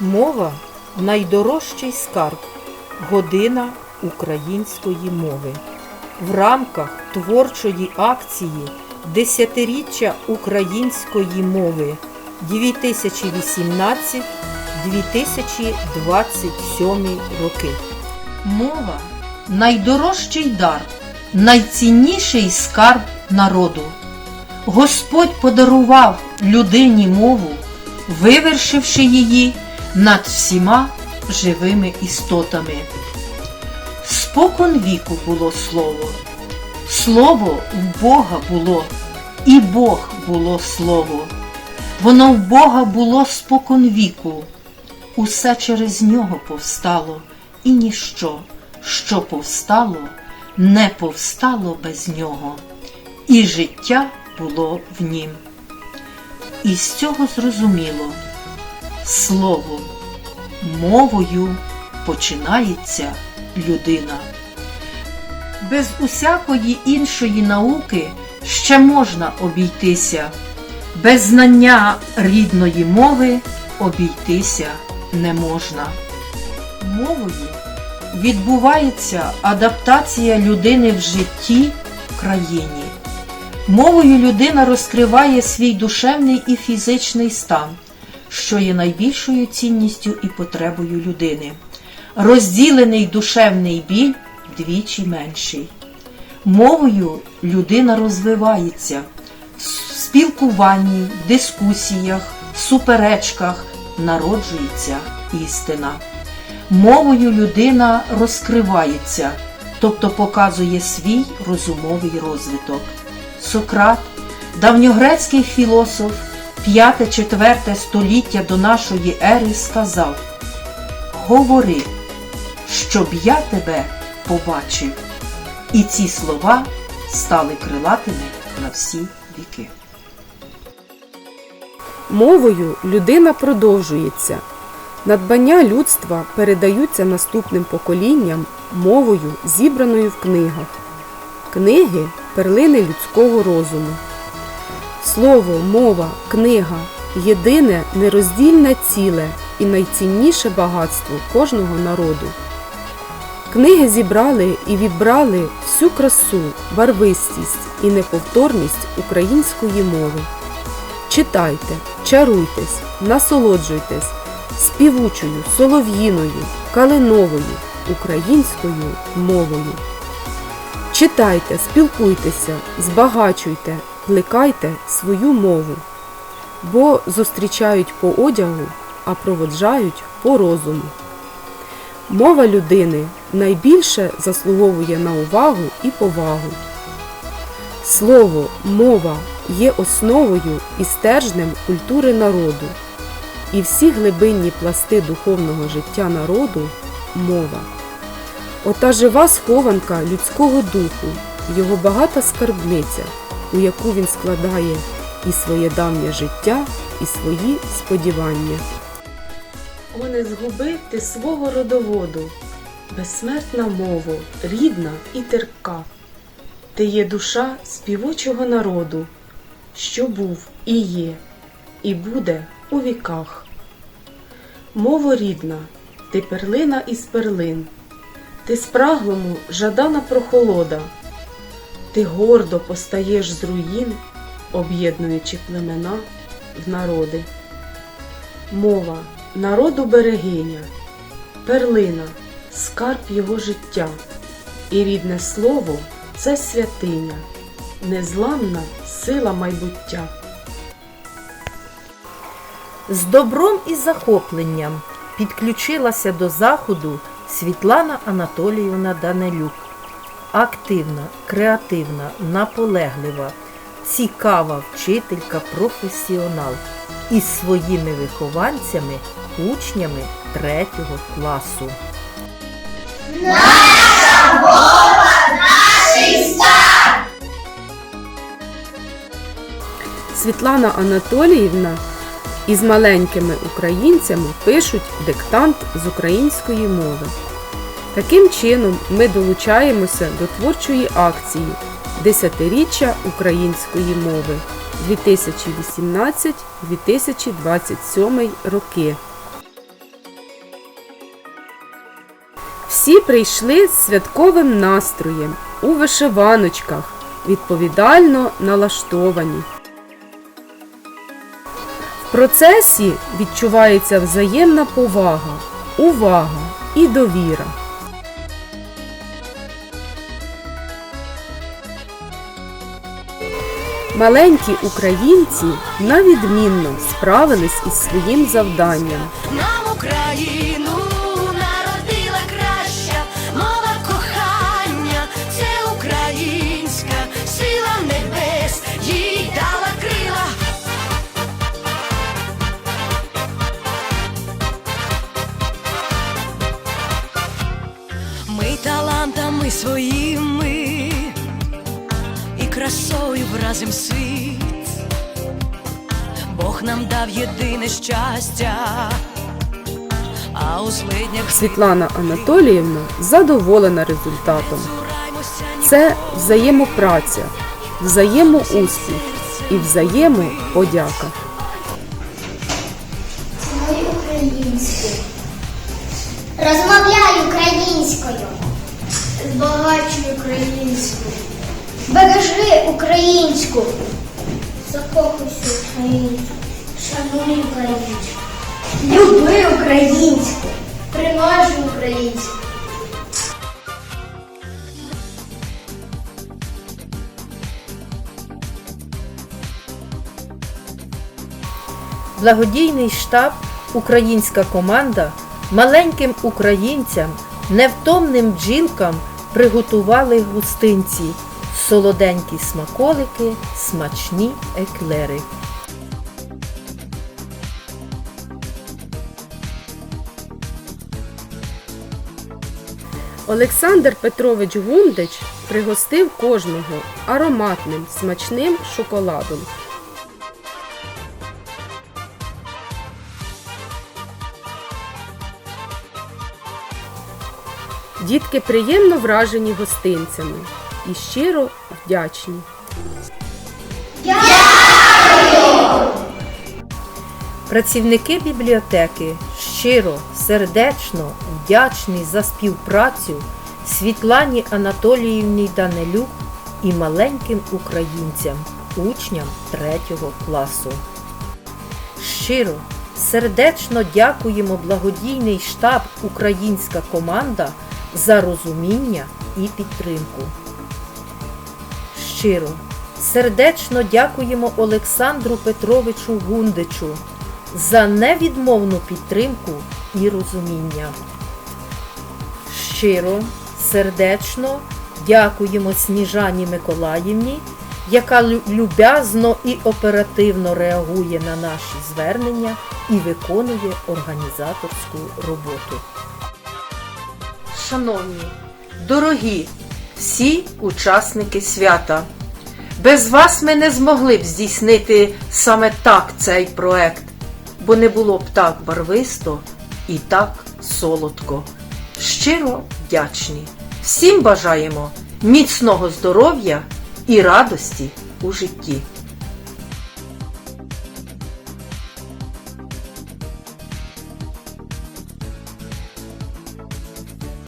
Мова найдорожчий скарб, година української мови. В рамках творчої акції Десятиріччя української мови 2018-2027 роки. Мова найдорожчий дар, найцінніший скарб народу. Господь подарував людині мову, вивершивши її над всіма живими істотами. Спокон віку було слово, слово в Бога було, і Бог було слово. Воно в Бога було спокон віку, усе через нього повстало, і ніщо, що повстало, не повстало без нього, і життя було в нім. І з цього зрозуміло, слово, мовою починається людина. Без усякої іншої науки ще можна обійтися, без знання рідної мови обійтися не можна. Мовою відбувається адаптація людини в житті в країні. Мовою людина розкриває свій душевний і фізичний стан, що є найбільшою цінністю і потребою людини. Розділений душевний біль вдвічі менший. Мовою людина розвивається в спілкуванні, дискусіях, суперечках народжується істина. Мовою людина розкривається, тобто показує свій розумовий розвиток. Сократ, давньогрецький філософ 5-4 століття до нашої ери сказав Говори, щоб я тебе побачив. І ці слова стали крилатими на всі віки. Мовою людина продовжується. Надбання людства передаються наступним поколінням мовою, зібраною в книгах. Книги перлини людського розуму. Слово, мова, книга єдине нероздільне ціле і найцінніше багатство кожного народу. Книги зібрали і відбрали всю красу, барвистість і неповторність української мови. Читайте, чаруйтесь, насолоджуйтесь співучою, солов'їною, калиновою, українською мовою. Читайте, спілкуйтеся, збагачуйте, плекайте свою мову, бо зустрічають по одягу, а проводжають по розуму. Мова людини найбільше заслуговує на увагу і повагу. Слово, мова є основою і стержнем культури народу, і всі глибинні пласти духовного життя народу мова. Ота жива схованка людського духу, його багата скарбниця, у яку він складає і своє давнє життя, і свої сподівання. О, не згубив ти свого родоводу, безсмертна мова, рідна і терпка. Ти є душа співочого народу, що був і є, і буде у віках. Мово рідна, ти перлина із перлин, ти спраглому жадана прохолода, ти гордо постаєш з руїн, об'єднуючи племена в народи. Мова народу берегиня, перлина, скарб його життя, і рідне слово це святиня, незламна сила майбуття. З добром і захопленням підключилася до заходу Світлана Анатоліївна Данилюк. Активна, креативна, наполеглива, цікава вчителька, професіонал із своїми вихованцями, учнями третього класу. Світлана Анатоліївна із маленькими українцями пишуть диктант з української мови. Таким чином, ми долучаємося до творчої акції Десятиріччя української мови 2018-2027 роки. Всі прийшли з святковим настроєм у вишиваночках, відповідально налаштовані. В процесі відчувається взаємна повага, увага і довіра. Маленькі українці на відмінно справились із своїм завданням. Нам Україну народила краща мова кохання, це українська сила небес, їй дала крила. Ми талантами своїми і красою вразим світ. Бог нам дав єдине щастя, а у злиднях Світлана Анатоліївна задоволена результатом. Це взаємопраця, взаємоуспіх і взаємоподяка. Цінуй українську. Розмовляй українською. Збагачуй українську. Бережи українську. Закохуйся українську. Шануй українську. Люби українську. Примножуй українську. Благодійний штаб, українська команда маленьким українцям, невтомним бджілкам приготували густинці, солоденькі смаколики, смачні еклери. Олександр Петрович Гундич пригостив кожного ароматним смачним шоколадом. Дітки приємно вражені гостинцями і щиро вдячні. Працівники бібліотеки щиро, сердечно вдячні за співпрацю Світлані Анатоліївні Данилюк і маленьким українцям, учням 3 класу. Щиро, сердечно дякуємо благодійний штаб Українська команда за розуміння і підтримку. Щиро, сердечно дякуємо Олександру Петровичу Гундичу за невідмовну підтримку і розуміння. Щиро, сердечно дякуємо Сніжані Миколаївні, яка люб'язно і оперативно реагує на наші звернення і виконує організаторську роботу. Шановні, дорогі всі учасники свята, без вас ми не змогли б здійснити саме так цей проект, бо не було б так барвисто і так солодко. Щиро вдячні. Всім бажаємо міцного здоров'я і радості у житті.